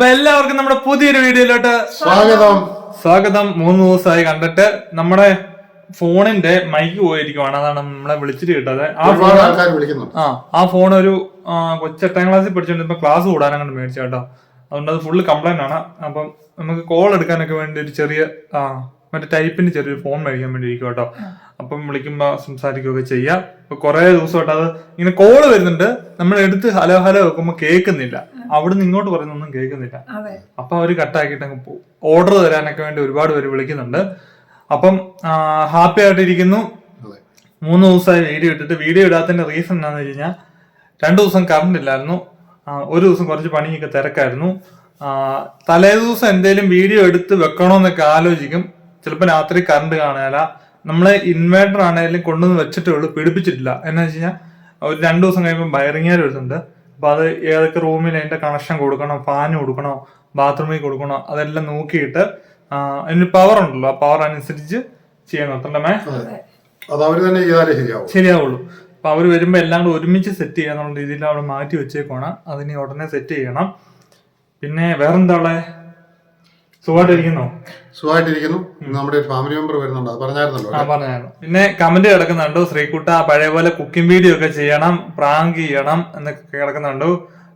അപ്പൊ എല്ലാവർക്കും നമ്മുടെ പുതിയൊരു വീഡിയോയിലോട്ട് സ്വാഗതം. സ്വാഗതം. മൂന്ന് ദിവസമായി കണ്ടിട്ട് നമ്മുടെ ഫോണിന്റെ മൈക്ക് പോയിരിക്കുവാണ്. അതാണ് നമ്മളെ വിളിച്ചിട്ട് കിട്ടത്. ആ ഫോൺ ആ ആ ഫോൺ ഒരു കൊച്ചു കൊച്ചെട്ടാം ക്ലാസ്സിൽ പഠിച്ചോണ്ട് ഇപ്പൊ ക്ലാസ് കൂടാനും കണ്ട് മേടിച്ചു കേട്ടോ. അതുകൊണ്ട് അത് ഫുള്ള് കംപ്ലൈന്റ് ആണ്. അപ്പം നമുക്ക് കോൾ എടുക്കാനൊക്കെ വേണ്ടി ഒരു ചെറിയ ആ മറ്റേ ടൈപ്പിന് ചെറിയൊരു ഫോൺ മേടിക്കാൻ വേണ്ടി ഇരിക്കും കേട്ടോ അപ്പം വിളിക്കുമ്പോ സംസാരിക്കുകയൊക്കെ ചെയ്യാം. ഇപ്പൊ കുറെ ദിവസമായിട്ട് അത് ഇങ്ങനെ കോൾ വരുന്നുണ്ട്. നമ്മൾ എടുത്ത് ഹലോ ഹലോ വെക്കുമ്പോ കേൾക്കുന്നില്ല. അവിടെ നിന്ന് ഇങ്ങോട്ട് പറയുന്നൊന്നും കേൾക്കുന്നില്ല. അപ്പൊ അവർ കട്ടാക്കിയിട്ട് അങ്ങ് പോകും. ഓർഡർ തരാനൊക്കെ വേണ്ടി ഒരുപാട് പേര് വിളിക്കുന്നുണ്ട്. അപ്പം ഹാപ്പി ആയിട്ടിരിക്കുന്നു. മൂന്ന് ദിവസമായി വീഡിയോ ഇട്ടിട്ട്. വീഡിയോ ഇടാത്തതിന്റെ റീസൺ എന്താണെന്ന് വെച്ച് കഴിഞ്ഞാൽ രണ്ടു ദിവസം കറണ്ട് ഇല്ലായിരുന്നു. ഒരു ദിവസം കുറച്ച് പണിയൊക്കെ തിരക്കായിരുന്നു. തലേ ദിവസം എന്തെങ്കിലും വീഡിയോ എടുത്ത് വെക്കണോന്നൊക്കെ ആലോചിക്കും. ചിലപ്പോൾ രാത്രി കറണ്ട് കാണാല. നമ്മളെ ഇൻവേർട്ടർ ആണെങ്കിലും കൊണ്ടുവന്ന് വെച്ചിട്ടേ ഉള്ളൂ പിടിപ്പിച്ചിട്ടില്ല എന്നാ വെച്ച് കഴിഞ്ഞാൽ ഒരു രണ്ടു ദിവസം കഴിയുമ്പോൾ വയറിങ്ങാർ വരുന്നുണ്ട്. അപ്പൊ അത് ഏതൊക്കെ റൂമിൽ അതിന്റെ കണക്ഷൻ കൊടുക്കണോ ഫാൻ കൊടുക്കണോ ബാത്റൂമിൽ കൊടുക്കണോ അതെല്ലാം നോക്കിയിട്ട് അതിന് പവർ ഉണ്ടല്ലോ. ആ പവർ അനുസരിച്ച് ചെയ്യണം. തന്നെ ശരിയാവുള്ളൂ. അപ്പൊ അവർ വരുമ്പോ എല്ലാം കൂടെ ഒരുമിച്ച് സെറ്റ് ചെയ്യാന്നുള്ള രീതിയിൽ അവിടെ മാറ്റി വെച്ചേക്കോണം അതിന് ഉടനെ സെറ്റ് ചെയ്യണം. പിന്നെ വേറെന്താ ഉള്ളെ? സുഖമായിട്ടിരിക്കുന്നോ. സുഖമായിട്ടിരിക്കുന്നു. നമ്മുടെ ഒരു ഫാമിലി മെമ്പർ വരുന്നുണ്ട്. അത് പറഞ്ഞായിരുന്നല്ലോ ആ പറഞ്ഞായിരുന്നു. പിന്നെ കമന്റ് കിടക്കുന്നുണ്ടോ. ശ്രീകുട്ട പഴയ പോലെ കുക്കിംഗ് വീഡിയോ ഒക്കെ ചെയ്യണം പ്രാങ്ക് ചെയ്യണം എന്നൊക്കെ കിടക്കുന്നുണ്ടോ.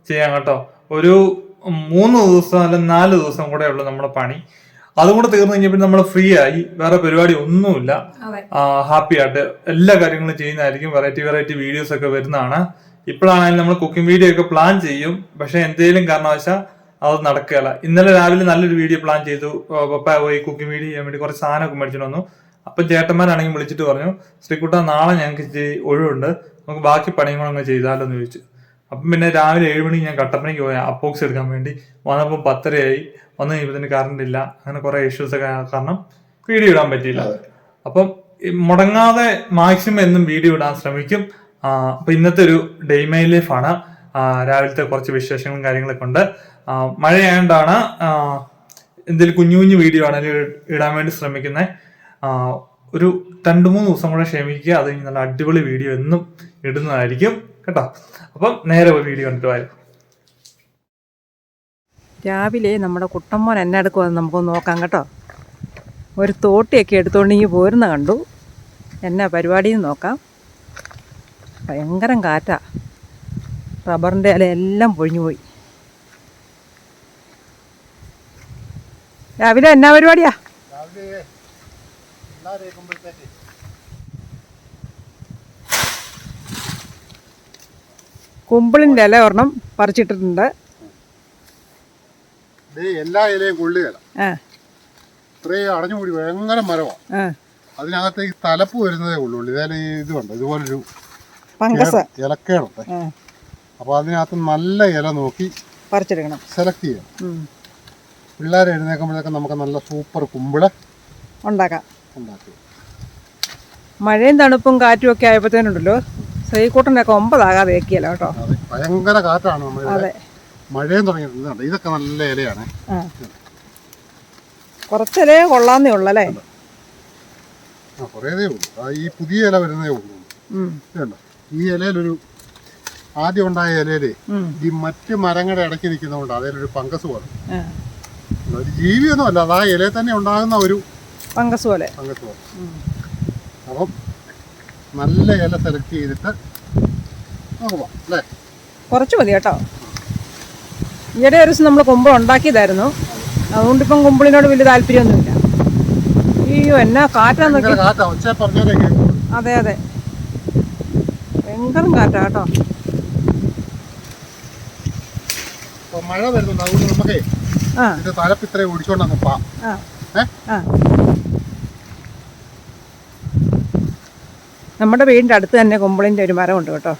ചെയ്യാം കേട്ടോ. ഒരു മൂന്ന് ദിവസം അല്ലെങ്കിൽ നാല് ദിവസം കൂടെ ഉള്ളു നമ്മുടെ പണി. അതും കൂടെ തീർന്നു പിന്നെ നമ്മൾ ഫ്രീ ആയി. വേറെ പരിപാടി ഒന്നുമില്ല. ഹാപ്പി ആയിട്ട് എല്ലാ കാര്യങ്ങളും ചെയ്യുന്നതായിരിക്കും. വെറൈറ്റി വെറൈറ്റി വീഡിയോസ് ഒക്കെ വരുന്നതാണ്. ഇപ്പോഴാണെങ്കിലും നമ്മൾ കുക്കിംഗ് വീഡിയോ ഒക്കെ പ്ലാൻ ചെയ്യും. പക്ഷെ എന്തെങ്കിലും കാരണവശാൽ അത് നടക്കുകയല്ല. ഇന്നലെ രാവിലെ നല്ലൊരു വീഡിയോ പ്ലാൻ ചെയ്തു. പപ്പ പോയി കുക്കിംഗ് വീഡിയോ ചെയ്യാൻ വേണ്ടി കുറച്ച് സാധനമൊക്കെ മേടിച്ചിട്ട് വന്നു. അപ്പൊ ചേട്ടന്മാരാണെങ്കിൽ വിളിച്ചിട്ട് പറഞ്ഞു ശ്രീകുട്ട നാളെ ഞങ്ങൾക്ക് ഇച്ചിരി ഒഴിവുണ്ട്. നമുക്ക് ബാക്കി പണിയും കൂടെ അങ്ങ് ചെയ്താലോ എന്ന് ചോദിച്ചു. അപ്പം പിന്നെ രാവിലെ ഏഴ് മണിക്ക് ഞാൻ കട്ടപ്പനയ്ക്ക് പോയ അപ്പോക്സ് എടുക്കാൻ വേണ്ടി വന്നപ്പോൾ പത്തരയായി. വന്നു കഴിയുമ്പോൾ കറണ്ട് ഇല്ല. അങ്ങനെ കുറെ ഇഷ്യൂസ് ഒക്കെ കാരണം വീഡിയോ ഇടാൻ പറ്റിയില്ല. അപ്പം മുടങ്ങാതെ മാക്സിമം എന്നും വീഡിയോ ഇടാൻ ശ്രമിക്കും. അപ്പൊ ഇന്നത്തെ ഒരു ഡേ മൈ ലൈഫ് ആണ്. ആ, രാവിലത്തെ കുറച്ച് വിശേഷങ്ങളും കാര്യങ്ങളൊക്കെ ഉണ്ട്. മഴയായതുകൊണ്ടാണ് എന്തെങ്കിലും കുഞ്ഞു കുഞ്ഞു വീഡിയോ ആണെങ്കിൽ ഇടാൻ വേണ്ടി ശ്രമിക്കുന്നത് ഒരു രണ്ട് മൂന്ന് ദിവസം കൂടെ ക്ഷമിക്കുക. അത് നല്ല അടിപൊളി വീഡിയോ എന്നും ഇടുന്നതായിരിക്കും. കേട്ടോ? അപ്പം നേരെ ഒരു വീഡിയോ കണ്ടിട്ട് വരും. രാവിലെ നമ്മുടെ കുട്ടമ്മോൻ എന്നെ എടുക്കുമെന്ന് നമുക്കൊന്ന് നോക്കാം കേട്ടോ. ഒരു തോട്ടിയൊക്കെ എടുത്തുകൊണ്ടെങ്കിൽ പോരുന്ന കണ്ടു. എന്നാ പരിപാടിയും നോക്കാം. ഭയങ്കരം കാറ്റാ. റബ്ബറിന്റെ ഇല എല്ലാം പൊഴിഞ്ഞു പോയി. രാവിലെ എന്നാ പരിപാടിയാ? കുമ്പിളിന്റെ ഇല ഒരെണ്ണം പറിച്ചിട്ടിട്ടുണ്ട്. എല്ലാ ഇലയും കൊള്ളുകയല്ല ആ. അടഞ്ഞു കൂടി ഭയങ്കര മരമാണ് അതിനകത്തേക്ക് തലപ്പ് വരുന്നതേ ഉള്ളൂ. ഇതേ ഇതുണ്ട് ഇതുപോലൊരു ഇലക്കേടുണ്ട് അപ്പോൾ അതിനകത്ത് നല്ല ഇല നോക്കി പറിച്ചെടുക്കണം. സെലക്ട് ചെയ്യണം. ഉം. പിള്ളേർ എഴുന്നേക്കുമ്പോഴൊക്കെ നമുക്ക് നല്ല സൂപ്പർ കുമ്പിൾ ഉണ്ടാക്കാം. മഴയും തണുപ്പും കാറ്റും ഒക്കെ ആയപ്പോഴത്തേനുണ്ടല്ലോ ശ്രീകൂട്ടനൊക്കെ ഒമ്പതാകാതെ ഏക്കിയല്ലോ കേട്ടോ. ഭയങ്കര കാറ്റാണ് മഴയും തുടങ്ങിയിട്ടുണ്ട്. ഇതൊക്കെ നല്ല ഇലയാണ്. കുറച്ചിലേ കൊള്ളാന്നേ ഉള്ളല്ലേ ആ കുറേതേ ഉള്ളൂ. ഈ പുതിയ ഇല വരുന്നേ ഉള്ളൂ. ഈ ഇലയിലൊരു ആദ്യം ഉണ്ടായ ഇലയിലെ ഈ മറ്റ് മരങ്ങളുടെ ഇടയ്ക്ക് നിൽക്കുന്നതുകൊണ്ട് അതിലൊരു ഫംഗസ് പോലെ. ഒരു ജീവിയൊന്നും അല്ല അത് ആ ഇലയിൽ തന്നെ ഉണ്ടാകുന്ന ഒരു പങ്കസ് പോലെ. ഫംഗസ് പോലെ. അപ്പം നല്ല ഇല സെലക്ട് ചെയ്തിട്ട് നോക്കാം അല്ലേ? കുറച്ച് മതി കേട്ടോ. ഈയിടെ ഒരു ദിവസം നമ്മൾ കൊമ്പ് ഉണ്ടാക്കിയതായിരുന്നു. അതുകൊണ്ടിപ്പം കൊമ്പിളിനോട് വലിയ താല്പര്യമൊന്നുമില്ല. അയ്യോ എന്നാ കാറ്റാന്ന് കാറ്റാ അതെ അതെ. ഭയങ്കരം കാറ്റാ കേട്ടോ അപ്പൊ മഴ വരുന്നുണ്ട് അതുകൊണ്ട് നമുക്കേ ആ. ഇത് തലപ്പ് ഇത്രയും ഓടിച്ചോണ്ട് അങ്ങ് പാ. ആ. നമ്മുടെ വീടിന്റെ അടുത്ത് തന്നെ കുമ്പിളിന്റെ ഒരു മരമുണ്ട് കേട്ടോ.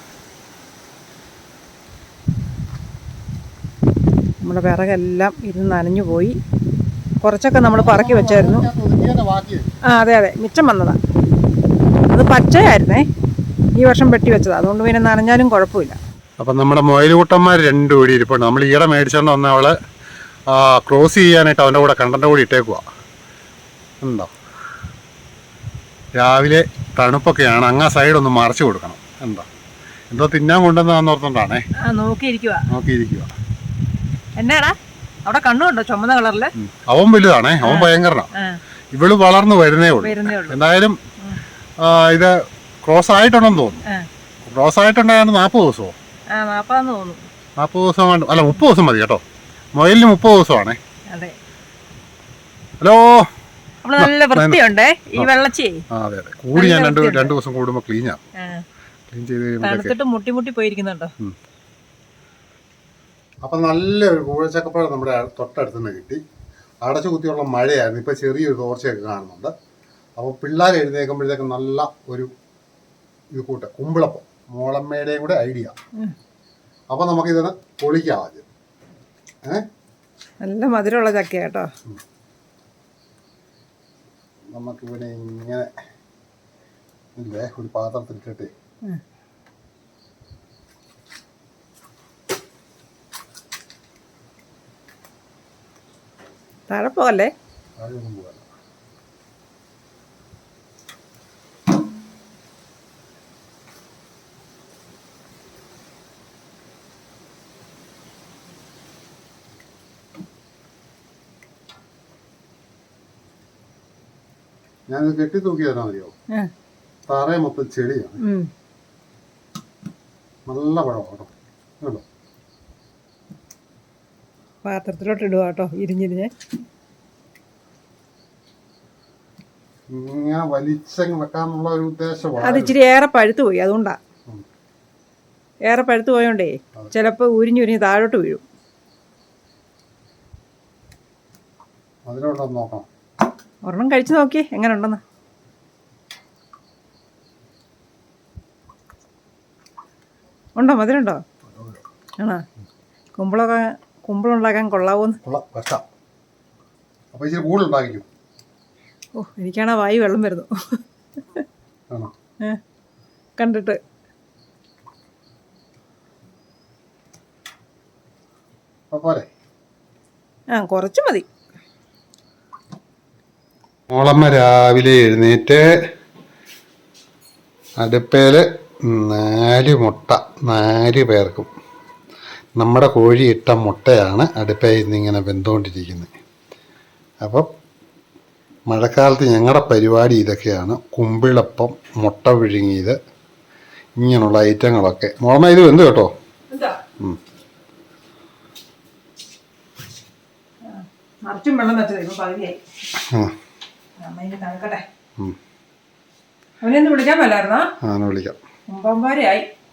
നമ്മുടെ വിറകെല്ലാം ഇരുന്ന് നനഞ്ഞു പോയി. കുറച്ചൊക്കെ നമ്മൾ പറക്കി വെച്ചായിരുന്നു. ആ അതെ അതെ. മിച്ചം വന്നതാ. അത് പച്ചയായിരുന്നേ. ഈ വർഷം വെട്ടി വെച്ചതാ. അതുകൊണ്ട് പിന്നെ നനഞ്ഞാലും കുഴപ്പമില്ല. അപ്പം നമ്മുടെ മൊയലുകൂട്ടന്മാർ രണ്ടും കൂടി ഇരിപ്പുണ്ട്. നമ്മൾ ഈടെ മേടിച്ചോണ്ട് വന്ന അവൾ ക്രോസ് ചെയ്യാനായിട്ട് അവന്റെ കൂടെ കണ്ടന്റെ കൂടി ഇട്ടേക്കുക ഉണ്ടോ? രാവിലെ തണുപ്പൊക്കെയാണ് അങ്ങ് സൈഡ് ഒന്ന് മറച്ചു കൊടുക്കണം. എന്താ എന്തോ തിന്നാൻ കൊണ്ടുവന്നോർത്തോണ്ടാണേ ഓർത്തോണ്ടാണേ. ആ നോക്കിയിരിക്കുക നോക്കിയിരിക്കുക എന്നാടാ? അവിടെ കണ്ണുണ്ടോ ചുമന്ന കളറിൽ. അവൻ വലുതാണേ അവൻ ഭയങ്കരനാ. ഇവൾ വളർന്നു വരുന്നേ ഉള്ളൂ. എന്തായാലും ആ, ഇത് ക്രോസ് ആയിട്ടുണ്ടെന്ന് തോന്നുന്നു. ക്രോസ് ആയിട്ടുണ്ടായിരുന്നു നാൽപ്പത് ദിവസമോ? ആ നാൽപ്പത് ദിവസം വേണ്ട അല്ല മുപ്പത് ദിവസം മതി കേട്ടോ. മൊയലിന് മുപ്പത് ദിവസമാണേ. ഹലോ? നല്ല വൃത്തിയുണ്ടേ? ഈ വെള്ളച്ചേ അതെ അതെ. കൂടി ഞാൻ രണ്ട് രണ്ട് ദിവസം കൂടുമ്പോൾ ക്ലീൻ ആവും ക്ലീൻ ചെയ്ത് കഴിയുമ്പോൾ മുട്ടി മുട്ടി പോയിരിക്കുന്നുണ്ടോ? അപ്പം നല്ലൊരു കൂഴച്ചക്കപ്പഴം നമ്മുടെ തൊട്ടടുത്ത് നിന്ന് കിട്ടി. അടച്ചു കുത്തിയുള്ള മഴയായിരുന്നു. ഇപ്പൊ ചെറിയൊരു തോർച്ചയൊക്കെ കാണുന്നുണ്ട്. അപ്പോൾ പിള്ളേർ എഴുന്നേൽക്കുമ്പോഴത്തേക്കും നല്ല ഒരു ഇത് കൂട്ട് കുമ്പിളപ്പം. മോളമ്മയുടെയും കൂടെ ഐഡിയ അപ്പോൾ നമുക്ക് ഇതൊന്ന് പൊളിക്കാം ആദ്യം. ഏ? നല്ല മധുരമുള്ള ചക്ക കേട്ടോ. നമുക്കിവിടെ ഇങ്ങനെ ഇല്ലേ? ഒരു പാത്രത്തിലിട്ടിട്ട്. താഴെ പോകല്ലേ പോകാം ഞാനിത് കെട്ടി തൂക്കി തരാൻ മതിയോ തറ മൊത്തം ചെടിയാണ് നല്ല പഴമാട്ടോ കേട്ടോ. കേട്ടോ പാത്രത്തിലോട്ട് ഇടുക കേട്ടോ ഇരിഞ്ഞിരിഞ്ഞ്. ഇങ്ങനെ വലിച്ചങ്ങ് വെക്കാന്നുള്ള ഒരു ഉദ്ദേശമാണ് അത് ഇച്ചിരി ഏറെ പഴുത്ത് പോയി അതുകൊണ്ടാ. ഏറെ പഴുത്ത് പോയോണ്ടേ ചിലപ്പോൾ ഉരിഞ്ഞുരിഞ്ഞ് താഴോട്ട് വീഴും. അതിലോട്ടൊന്ന് നോക്കണം. ഒരെണ്ണം കഴിച്ചു നോക്കി. എങ്ങനെ ഉണ്ടെന്ന് ഉണ്ടോ മധുരമുണ്ടോ? ആണോ? കുമ്പളൊക്കെ കുമ്പളുണ്ടാക്കാൻ കൊള്ളാവൂന്ന്. അപ്പോൾ ഇച്ചിരി കൂടുതലുണ്ടാക്കിക്കും. ഓ എനിക്കാണ് വായി വെള്ളം വരുന്നു. കണ്ടിട്ട്. ആ കുറച്ച് മതി. മോളമ്മ രാവിലെ എഴുന്നേറ്റ് അടുപ്പേൽ നാല് മുട്ട നാല് പേർക്കും. നമ്മുടെ കോഴി ഇട്ട മുട്ടയാണ് അടുപ്പയിൽ ഇന്നിങ്ങനെ വെന്തുകൊണ്ടിരിക്കുന്നത് അപ്പം മഴക്കാലത്ത് ഞങ്ങളുടെ പരിപാടി ഇതൊക്കെയാണ്. കുമ്പിളപ്പം മുട്ട വിഴുങ്ങിയത് ഇങ്ങനെയുള്ള ഐറ്റങ്ങളൊക്കെ. മോളമ്മ ഇത് വെന്ത് കേട്ടോ? ഉം. നിറച്ചും വെള്ളം വെച്ചത് ഇപ്പൊ പകുതിയായി. തണുക്കട്ടെ. അവനെ വിളിക്കാൻ വിളിക്കാം.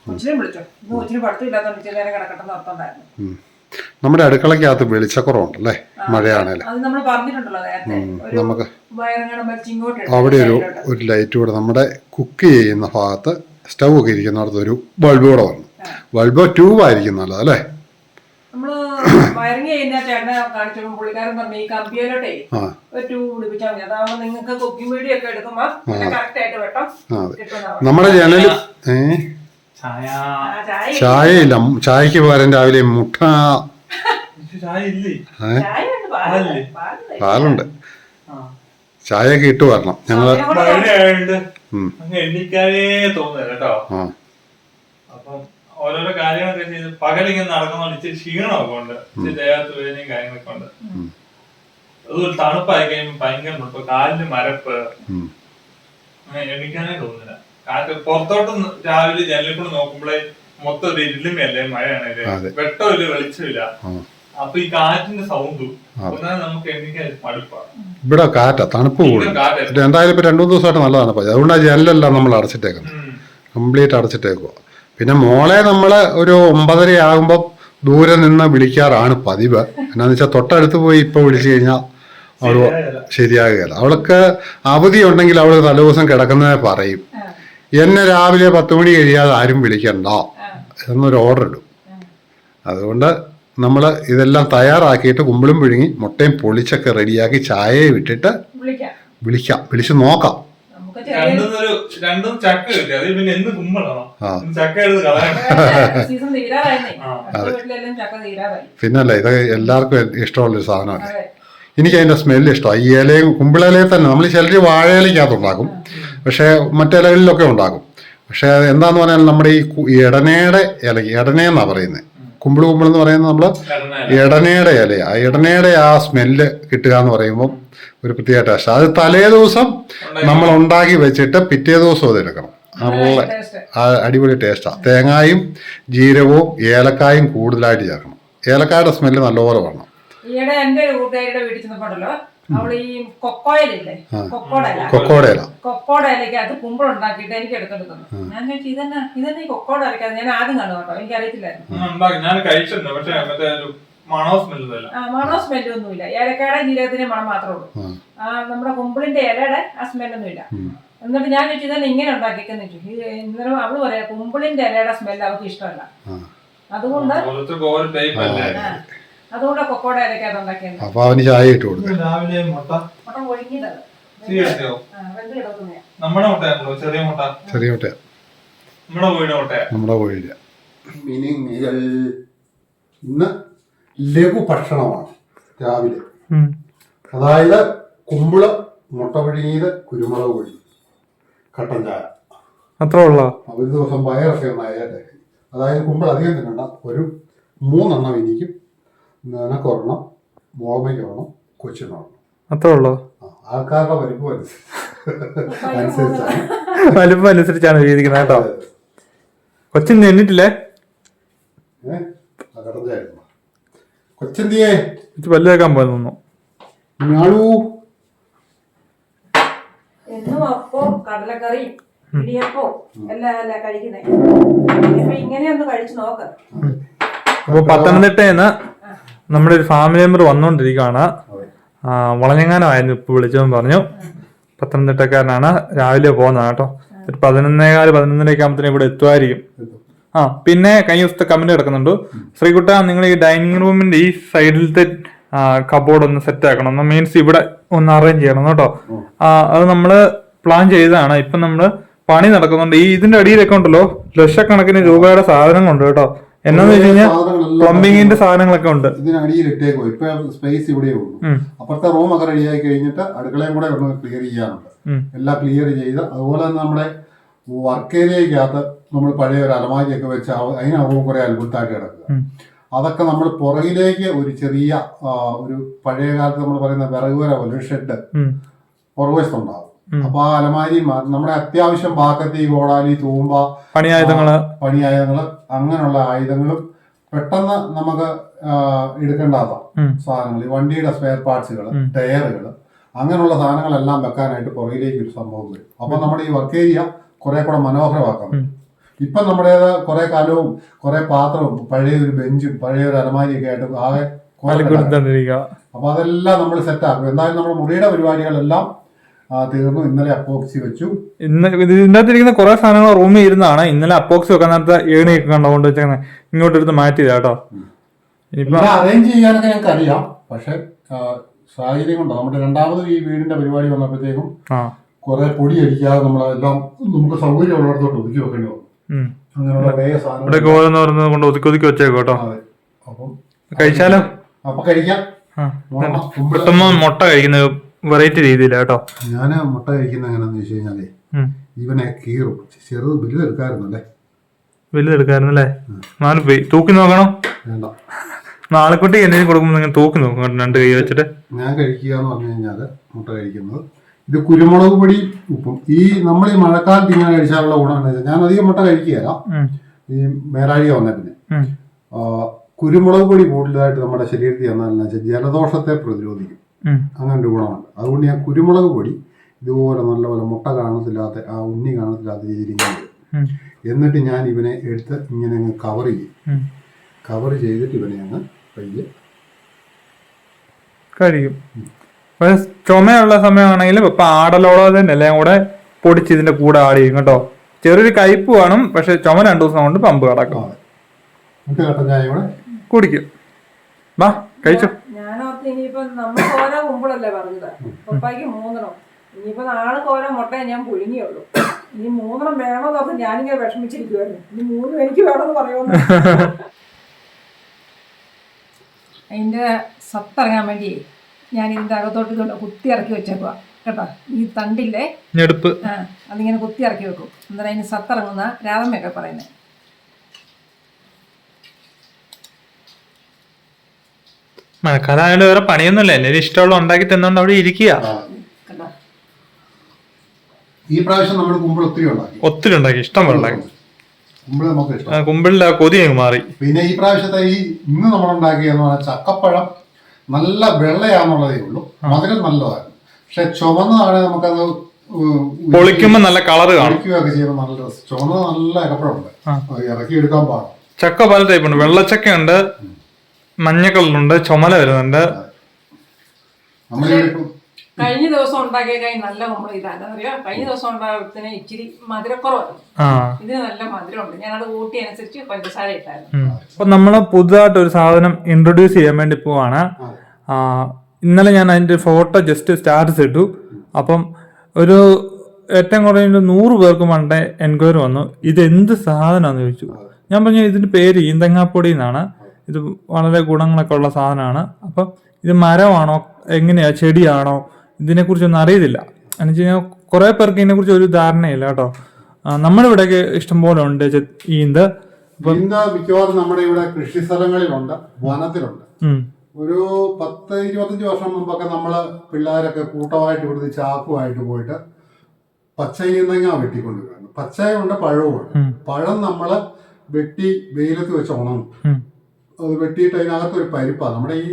കൊച്ചിനെ വിളിച്ചോ? ഇന്ന് കൊച്ചിന് പഠിത്തമില്ലാത്തോണ്ട് ഇച്ചിരി നേരം കിടക്കട്ടെന്ന് ഓർത്തുണ്ടായിരുന്നു ഉം. നമ്മുടെ അടുക്കളക്കകത്ത് വെളിച്ചക്കുറവുണ്ടല്ലേ? മഴയാണേലും. അത് നമ്മൾ പറഞ്ഞിട്ടുണ്ടല്ലോ നേരത്തെ. നമുക്ക് അവിടെ ഒരു ഒരു ലൈറ്റ് കൂടെ നമ്മുടെ കുക്ക് ചെയ്യുന്ന ഭാഗത്ത് സ്റ്റൗ ഒക്കെ ഇരിക്കുന്നിടത്ത് ഒരു ബൾബ് കൂടെ വന്നു. ബൾബ് ട്യൂബായിരിക്കും നല്ലത് അല്ലേ? വയറിങ് ചെയ്യുന്ന ചേട്ടനെ കാണിച്ചപ്പോൾ പുള്ളിക്കാരൻ പറഞ്ഞു ഈ കമ്പിയിലോട്ടേ ഒരു ട്യൂബ് പിടിപ്പിച്ചാൽ മതി. അതാവുമ്പോ നിങ്ങൾക്ക് കുക്കിംഗ് വീഡിയോ ഒക്കെ എടുക്കുമ്പോ കറക്റ്റ് ആയിട്ട് വെട്ടം. നമ്മുടെ ജനൽ ചായയില്ല. ചായക്ക് പകരം രാവിലെ മുട്ട. പാലുണ്ട് ചായ ഒക്കെ ഇട്ട് വരണം. ഞങ്ങൾ തോന്നുന്നു കേട്ടോ. ഓരോരോ കാര്യങ്ങളൊക്കെ ചെയ്ത് പകലിങ്ങനെ നടക്കുന്നോണ്ട് ഇച്ചിരി ക്ഷീണമൊക്കെ ഉണ്ട്. ഇച്ചിരി ദേഹത്ത് വേദനയും കാര്യങ്ങളൊക്കെ ഉണ്ട്. അതുപോലെ തണുപ്പായി കഴിയുമ്പോൾ ഭയങ്കര തണുപ്പ്. കാലിന് മരപ്പ്. എണ്ണിക്കാനേ തോന്നുന്നില്ല. കാറ്റ് പുറത്തോട്ട് രാവിലെ ജനലിൽ കൂടെ നോക്കുമ്പോഴേ മൊത്തം ഒരു ഇരുളിമയല്ലേ മഴയാണല്ലേ. വെട്ടമില്ല വെളിച്ചമില്ല. അപ്പൊ ഈ കാറ്റിന്റെ സൗണ്ടും ഇവിടെ കാറ്റ തണുപ്പ് കൂടും എന്തായാലും ഇപ്പൊ രണ്ടു മൂന്ന് ദിവസമായിട്ട് നല്ലതാണ് തണുപ്പാണ് അതുകൊണ്ടാണ് ജനലെല്ലാം നമ്മൾ അടച്ചിട്ടേക്കുന്നത് കംപ്ലീറ്റ് അടച്ചിട്ടേക്കുക പിന്നെ മോളെ നമ്മൾ ഒരു ഒമ്പതര ആകുമ്പോൾ ദൂരെ നിന്ന് വിളിക്കാറാണ് പതിവ്. എന്നാന്ന് വെച്ചാൽ തൊട്ടടുത്ത് പോയി ഇപ്പോൾ വിളിച്ചു കഴിഞ്ഞാൽ അവൾ. ശരിയാകുകയില്ല. അവൾക്ക് അവധി ഉണ്ടെങ്കിൽ അവൾ തലേദിവസം കിടക്കുന്നതേ പറയും. എന്നെ രാവിലെ പത്ത് മണി കഴിയാതെ ആരും വിളിക്കണ്ട എന്നൊരു ഓർഡർ ഇടും. അതുകൊണ്ട് നമ്മൾ ഇതെല്ലാം തയ്യാറാക്കിയിട്ട് കുമ്പിളും പിഴുങ്ങി മുട്ടയും പൊളിച്ചൊക്കെ റെഡിയാക്കി ചായയെ വിട്ടിട്ട് വിളിക്കാം. വിളിക്കാം. വിളിച്ച് നോക്കാം. നമുക്ക് രണ്ടും ഒരു രണ്ടും ചക്ക കിട്ടി. അത് പിന്നെ എന്ന് കുമ്പളാണോ. ചക്ക എടുത്ത് കളയണം പിന്നല്ല ഇത് എല്ലാവർക്കും ഇഷ്ടമുള്ളൊരു സാധനമാണ്. എനിക്ക് അതിന്റെ സ്മെല്ല് ഇഷ്ടമാണ്. ഈ ഇലയും കുമ്പിളിലയിൽ തന്നെ നമ്മൾ ചിലർ വാഴയിലയ്ക്കകത്ത് ഉണ്ടാക്കും. പക്ഷേ മറ്റിലകളിലൊക്കെ ഉണ്ടാക്കും. പക്ഷേ അത് എന്താന്ന് പറഞ്ഞാൽ നമ്മുടെ ഈ ഇടനയുടെ ഇല ഇടനയെന്നാണ് പറയുന്നത് കുമ്പിൾ കുമ്പിൾ എന്ന് പറയുന്നത് നമ്മൾ ഇടനയുടെ ഇല ആ ഇടനയുടെ ആ സ്മെല്ല് കിട്ടുക എന്ന് പറയുമ്പോൾ ഒരു പ്രത്യേക ടേസ്റ്റ് അത് തലേ ദിവസം നമ്മൾ ഉണ്ടാക്കി വെച്ചിട്ട് പിറ്റേ ദിവസം അത് എടുക്കണം. നല്ല ആ അടിപൊളി ടേസ്റ്റാണ് തേങ്ങായും ജീരകവും ഏലക്കായും കൂടുതലായിട്ട് ചേർക്കണം. ഏലക്കായുടെ സ്മെല്ല് നല്ലപോലെ വേണം ഈയിടെ എന്റെ ഒരു കൂട്ടുകാരിയുടെ വീട്ടിൽ ചെന്നപ്പോണ്ടല്ലോ അവൾ ഈ കൊക്കോയിലില്ലേ കൊക്കോടല. കൊക്കോടല. കൊക്കോടെ അത് ഉണ്ടാക്കിയിട്ട് എനിക്ക് എടുത്തോണ്ട് തന്നു. ഞാൻ ചോദിച്ചു ഇതന്നെ? ഇതന്നെ ഈ കൊക്കോടെ അരക്കാതെ ഞാൻ ആദ്യം കണ്ടു കേട്ടോ. എനിക്ക് അറിയത്തില്ലായിരുന്നു ഞാൻ കഴിച്ചിട്ടുണ്ട്. പക്ഷേ മറ്റേ മണോ സ്മെല്ലില്ല ആ മണോ സ്മെല്ലൊന്നുമില്ല ജീരകത്തിന്റെ മണം മാത്രമേ ഉള്ളൂ. ആ. നമ്മുടെ കുമ്പിളിന്റെ ഇലയുടെ ആ സ്മെല്ലൊന്നും ഇല്ല എന്നിട്ട് ഞാൻ ചോദിച്ചു ഇതന്നെ ഇങ്ങനെ ഉണ്ടാക്കിക്കുന്നു ചോദിച്ചു. ഇന്നലെ അവൾ പറയാ കുമ്പിളിന്റെ ഇലയുടെ സ്മെല്ല് അവർക്ക് ഇഷ്ടമല്ല. അതുകൊണ്ട് അതുകൊണ്ട് കൊക്കോടെ ഇലക്കകത്ത് ഉണ്ടാക്കിയത്. അപ്പൊ അവന് ചായ ഇട്ട് കൊടുക്കും. രാവിലെ മുട്ട. മുട്ട ഒഴുകിയതാണ് തീ കിടത്തിയോ? വെന്ത് കിടക്കുന്നതാ നമ്മുടെ മുട്ടയാണല്ലോ ചെറിയ മുട്ട. ചെറിയ മുട്ട. നമ്മുടെ മുട്ടയാ. നമ്മുടെ കോഴിയില്ല മിനിങ്ങൾ ഇന്ന് ലഘു ഭക്ഷണമാണ് രാവിലെ. അതായത് കുമ്പിൾ മുട്ട പുഴുങ്ങിയത് കുരുമുളക് പൊടി കട്ടൻ ചായ. അത്ര ഉള്ളോ? ഒരു ദിവസം വയറൊക്കെ ഒന്നായാലേ അതായത് കുമ്പിൾ അധികം തിന്നണ്ട. ഒരു മൂന്നെണ്ണം എനിക്കും നിനക്കൊരെണ്ണം മോളമ്മയ്ക്ക് ഒരെണ്ണം കൊച്ചിനൊരെണ്ണം അത്ര ഉള്ളോ ആൾക്കാരുടെ വലിപ്പം അനുസരിച്ച്. അനുസരിച്ചാണ്. വലിപ്പം അനുസരിച്ചാണ് ജീവിക്കുന്നത് കേട്ടോ. കൊച്ചിൻ നിന്നിട്ടില്ലേ ഏഹ് കൊച്ചു പല്ലേക്കാൻ. കൊച്ചന്തിയേ ഞാളൂ. എന്നും ഇടിയപ്പവും എല്ലാം അല്ല കഴിക്കുന്നേ. ഇപ്പൊ ഇങ്ങനെ കഴിച്ചു നോക്ക്. അപ്പൊ പത്തനംതിട്ടയിൽ നമ്മുടെ ഒരു ഫാമിലി മെമ്പർ വന്നുകൊണ്ടിരിക്കുകയാണ് വളഞ്ഞങ്ങാനായിരുന്നു ഇപ്പൊ വിളിച്ചതെന്ന് പറഞ്ഞു. പത്തനംതിട്ടക്കാരനാണ്. രാവിലെ പോകുന്നത് കേട്ടോ. ഒരു പതിനൊന്നേകാൽ പതിനൊന്നരയൊക്കെ ആകുമ്പത്തേനും ഇവിടെ എത്തുമായിരിക്കും. ആ പിന്നെ കഴിഞ്ഞ ദിവസത്തെ കമന്റ് കിടക്കുന്നുണ്ട്. ശ്രീകുട്ട നിങ്ങൾ ഈ ഡൈനിങ് റൂമിന്റെ ഈ സൈഡിലത്തെ കബോർഡ് ഒന്ന് സെറ്റ് ആക്കണം. മീൻസ് ഇവിടെ ഒന്ന് അറേഞ്ച് ചെയ്യണം കേട്ടോ. ആ, അത് നമ്മൾ പ്ലാൻ ചെയ്തതാണ്. ഇപ്പൊ നമ്മൾ പണി നടക്കുന്നുണ്ട്. ഈ ഇതിന്റെ അടിയിലൊക്കെ ഉണ്ടല്ലോ ലക്ഷക്കണക്കിന് രൂപയുടെ സാധനങ്ങളുണ്ട് കേട്ടോ. എന്നാന്ന് വെച്ച് കഴിഞ്ഞാൽ പ്ലംബിങ്ങിന്റെ സാധനങ്ങളൊക്കെ ഉണ്ട്. ഇതിനടിയിൽ ഇട്ടേക്കോ ഇപ്പൊ സ്പേസ് ഇവിടെ ഉള്ളൂ. അപ്പുറത്തെ റൂം ഒക്കെ റെഡിയായി കഴിഞ്ഞിട്ട് അടുക്കളയും കൂടെ ഒന്ന് ക്ലിയർ ചെയ്യാനുണ്ട്. എല്ലാം ക്ലിയർ ചെയ്ത് അതുപോലെ തന്നെ നമ്മുടെ വർക്ക് ഏരിയക്കകത്ത് നമ്മൾ പഴയ ഒരു അലമാരിയൊക്കെ വെച്ച് അവ- അതിനകവും കുറെ അത്ഭുതമായിട്ട് കിടക്കുക. അതൊക്കെ നമ്മൾ പുറകിലേക്ക് ഒരു ചെറിയ ഒരു പഴയ കാലത്ത് നമ്മൾ പറയുന്ന വിറകുവര പോലെ ഒരു ഷെഡ് ഉം. അപ്പൊ ആ അലമാരി നമ്മുടെ അത്യാവശ്യം പാക്കത്തി കോടാലി തൂമ്പ പണിയായുധങ്ങൾ. പണി ആയുധങ്ങൾ അങ്ങനെയുള്ള ആയുധങ്ങളും പെട്ടെന്ന് നമുക്ക് എടുക്കേണ്ടാത്ത സാധനങ്ങൾ ഈ വണ്ടിയുടെ സ്പെയർ പാർട്സുകൾ ടയറുകൾ അങ്ങനെയുള്ള സാധനങ്ങളെല്ലാം വെക്കാനായിട്ട് പുറകിലേക്ക് ഒരു സംഭവം വരും. അപ്പൊ നമ്മുടെ ഈ വർക്ക് ഏരിയ കുറെ കൂടെ മനോഹരമാക്കാം ഇപ്പൊ നമ്മുടേത് കുറെ കാലവും കുറെ പാത്രവും പഴയ ഒരു ബെഞ്ചും പഴയ ഒരു അലമാരി അലമാരിയൊക്കെ ആയിട്ട് ആകെ അപ്പൊ അതെല്ലാം നമ്മൾ സെറ്റ് ആക്കും. എന്തായാലും നമ്മുടെ മുറിയുടെ പരിപാടികളെല്ലാം തീർന്നു. ഇന്നലെ അപ്പോക്സി വെച്ചു. ഇന്ന് ഇതിന്റെ അകത്തിരിക്കുന്ന കുറെ സാധനങ്ങൾ റൂമിൽ ഇരുന്നാണ്. ഇന്നലെ അപ്പോക്സ് വെക്കാൻ നേരത്തെ ഏണി കണ്ടുകൊണ്ട് വെച്ചേക്കുന്നത് ഇങ്ങോട്ട് എടുത്ത് മാറ്റിയതാ കേട്ടോ. ഇനിയിപ്പോ അറേഞ്ച് ചെയ്യാനൊക്കെ ഞങ്ങൾക്ക് അറിയാം പക്ഷെ സാഹചര്യം കൊണ്ടോ? നമ്മുടെ രണ്ടാമത് ഈ വീടിന്റെ പരിപാടി വന്നപ്പോഴത്തേക്കും ആ. കുറെ പൊടി അടിക്കാതെ നമ്മളെല്ലാം നമുക്ക് സൗകര്യം ഉള്ളിടത്തോട്ട് ഒതുക്കി വെക്കേണ്ടി വന്നു. അങ്ങനെയുള്ള ഇവിടെ സാധനങ്ങൾ ഗോതെന്ന് പറയുന്നത് കൊണ്ട് ഒതുക്കി ഒതുക്കി വെച്ചേക്കോ കേട്ടോ. അതെ. അപ്പം കഴിച്ചാലോ? അപ്പൊ കഴിക്കാം. ആ. പെട്ടെന്ന് മുട്ട കഴിക്കുന്നത് വെറൈറ്റി രീതിയിലാ കേട്ടോ. ഞാൻ മുട്ട കഴിക്കുന്ന എങ്ങനെയാന്ന് വെച്ച് കഴിഞ്ഞാലേ ഇവനെ കീറും. ചെറുത് വലുതെടുക്കാറുണ്ടല്ലേ വലുതെടുക്കാറുണ്ടല്ലേ നാല് പോയി തൂക്കി നോക്കണോ. വേണ്ട. നാളെക്കുട്ടി എന്തെങ്കിലും കൊടുക്കുമ്പോൾ നിങ്ങൾ തൂക്കി നോക്കും രണ്ട് കൈ വെച്ചിട്ട്. ഞാൻ കഴിക്കുക എന്ന് പറഞ്ഞു കഴിഞ്ഞാൽ മുട്ട കഴിക്കുന്നത്. ഇത് കുരുമുളക് പൊടി ഉപ്പും. ഈ നമ്മൾ ഈ മഴക്കാലത്ത് ഇങ്ങനെ കഴിച്ചാലുള്ള ഗുണം എന്താ ഞാൻ അധികം മുട്ട കഴിക്കുകയല്ല. ഈ മേലാഴിക വന്ന പിന്നെ. കുരുമുളക് പൊടി കൂടുതലായിട്ട് നമ്മുടെ ശരീരത്തിൽ വന്നാൽ ജലദോഷത്തെ പ്രതിരോധിക്കും. ഉം. അങ്ങനെ ഒരു ഗുണമുണ്ട്. അതുകൊണ്ട് ഞാൻ കുരുമുളക് പൊടി ഇതുപോലെ നല്ലപോലെ മുട്ട കാണത്തില്ലാത്ത ആ ഉണ്ണി കാണത്തില്ലാത്ത രീതിയിൽ എന്നിട്ട് ഞാൻ ഇവനെ എടുത്ത് ഇങ്ങനെ അങ്ങ് കവർ ചെയ്യും. കവർ ചെയ്തിട്ട് ഇവനെ അങ്ങ് പയ്യെ കഴിയും ചുമയുള്ള സമയമാണെങ്കിലും ഇപ്പൊ ആടലോടെ തന്നെ എല്ലാം കൂടെ പൊടിച്ച് ഇതിന്റെ കൂടെ ആഡ് ചെയ്യും കേട്ടോ. ചെറിയൊരു കയ്പ് കാണും പക്ഷെ ചുമ രണ്ടു ദിവസം കൊണ്ട് പമ്പ് കടക്കും. കുടിക്കും. വാ കഴിച്ചോ. ഞാനോർത്ത് ഇനിയിപ്പോ നമ്മൾ ഓരോ കുമ്പിളല്ലേ പറഞ്ഞത്? പപ്പായ്ക്ക് മൂന്നെണ്ണം. ഇനിയിപ്പോ നാളെ ഓരോ മുട്ടയെ ഞാൻ പുഴുങ്ങിയുള്ളൂ. ഇനി മൂന്നെണ്ണം വേണോന്ന് നോക്കി ഞാനിങ്ങനെ വിഷമിച്ചിരിക്കുവായിരുന്നു. ഇനി മൂന്നും എനിക്ക് വേണമെന്ന് പറയുമെന്ന് അതിന്റെ സത്തിറങ്ങാൻ വേണ്ടി ഞാൻ ഇതിന്റെ അകത്തോട്ട് ഇതുകൊണ്ട് കുത്തി ഇറക്കി വെച്ചേക്കുക കേട്ടോ? ഈ തണ്ടില്ലേ? അതിങ്ങനെ കുത്തി ഇറക്കി വെക്കും. എന്താ അതിന് സത്തിറങ്ങുന്ന രാധമ്മയൊക്കെ പറയുന്നത് മഴക്കാലം ആയതുകൊണ്ട് വേറെ പണിയൊന്നുമില്ല. എന്നെ ഇഷ്ടമുള്ള ഉണ്ടാക്കി തന്നോണ്ട് അവിടെ ഇരിക്കുക. ഈ പ്രാവശ്യം നമ്മൾ കുമ്പിൾ ഒത്തിരി ഉണ്ടാക്കി. ഒത്തിരി ഉണ്ടാക്കി. ഇഷ്ടം പോലെ ഉണ്ടാക്കി. കുമ്പിൾ നമുക്ക് ഇഷ്ടം. ആ, കുമ്പിളിന്റെ കൊതി മാറി. പിന്നെ ഈ പ്രാവശ്യത്തെ ഈ ഇന്ന് നമ്മൾ ഉണ്ടാക്കിയെന്ന് പറഞ്ഞാൽ ചക്കപ്പഴം നല്ല വെള്ളയാന്നുള്ളതേ ഉള്ളൂ. മധുരം നല്ലതായിരുന്നു. പക്ഷെ ചുവന്നതാണ് നമുക്കത് പൊളിക്കുമ്പോ നല്ല കളർ കാണും. പൊളിക്കുകയൊക്കെ ചെയ്യുമ്പോൾ നല്ല രസം. ചുവന്ന നല്ല. അത് ഇറക്കി എടുക്കാൻ പാടും ചക്ക പല ടൈപ്പ് ഉണ്ട്. വെള്ളച്ചക്കയുണ്ട്. മഞ്ഞ കളറുണ്ട് ചുമല വരുന്നുണ്ട്. കഴിഞ്ഞ ദിവസം ഉണ്ടാക്കിയ നല്ല നമ്മൾ ഇതാണ് അറിയോ കഴിഞ്ഞ ദിവസം ഉണ്ടാകുന്ന ഇച്ചിരി മധുരക്കുറവാണ്. ആ. ഇതിന് നല്ല മധുരമുണ്ട്. ഞാനത് ഊട്ടി അനുസരിച്ച് പഞ്ചസാര ഇട്ടായിരുന്നു. അപ്പൊ നമ്മൾ പുതുതായിട്ട് ഒരു സാധനം ഇൻട്രൊഡ്യൂസ് ചെയ്യാൻ വേണ്ടി പോവാണ്. ഇന്നലെ ഞാൻ അതിന്റെ ഫോട്ടോ ജസ്റ്റ് സ്റ്റാറ്റസ് ഇട്ടു. അപ്പം ഒരു ഏറ്റവും കുറഞ്ഞ നൂറ് പേർക്ക് പണ്ടേ എൻക്വയറി വന്നു. ഇത് എന്ത് സാധനമാണെന്ന് ചോദിച്ചു. ഞാൻ പറഞ്ഞു ഇതിന്റെ പേര് ഈന്തങ്ങാപ്പൊടി എന്നാണ്. ഇത് വളരെ ഗുണങ്ങളൊക്കെ ഉള്ള സാധനമാണ്. അപ്പം ഇത് മരമാണോ? എങ്ങനെയാണ് ചെടിയാണോ? ഇതിനെക്കുറിച്ചൊന്നും അറിയത്തില്ല. എന്ന് വെച്ച് കഴിഞ്ഞാൽ കുറേ പേർക്ക് ഇതിനെക്കുറിച്ച് ഒരു ധാരണയില്ല കേട്ടോ. നമ്മുടെ ഇവിടെയൊക്കെ ഇഷ്ടംപോലെ ഉണ്ട് ഈന്ത്. മിക്കവാറും നമ്മുടെ ഇവിടെ കൃഷി സ്ഥലങ്ങളിലുണ്ട് വനത്തിലുണ്ട്. ഒരു പത്ത് ഇരുപത്തഞ്ച് വർഷം മുമ്പൊക്കെ നമ്മൾ പിള്ളേരൊക്കെ കൂട്ടമായിട്ട് ഇവിടുന്ന് ചാക്കുമായിട്ട് പോയിട്ട് പച്ച ഈന്തങ്ങ വെട്ടിക്കൊണ്ടുവരുന്നു പച്ചയുണ്ട് പഴവുമുണ്ട്. പഴം നമ്മൾ വെട്ടി വെയിലത്ത് വെച്ച് ഉണങ്ങും. അത് വെട്ടിയിട്ട് അതിനകത്ത് ഒരു പരിപ്പാണ് നമ്മുടെ ഈ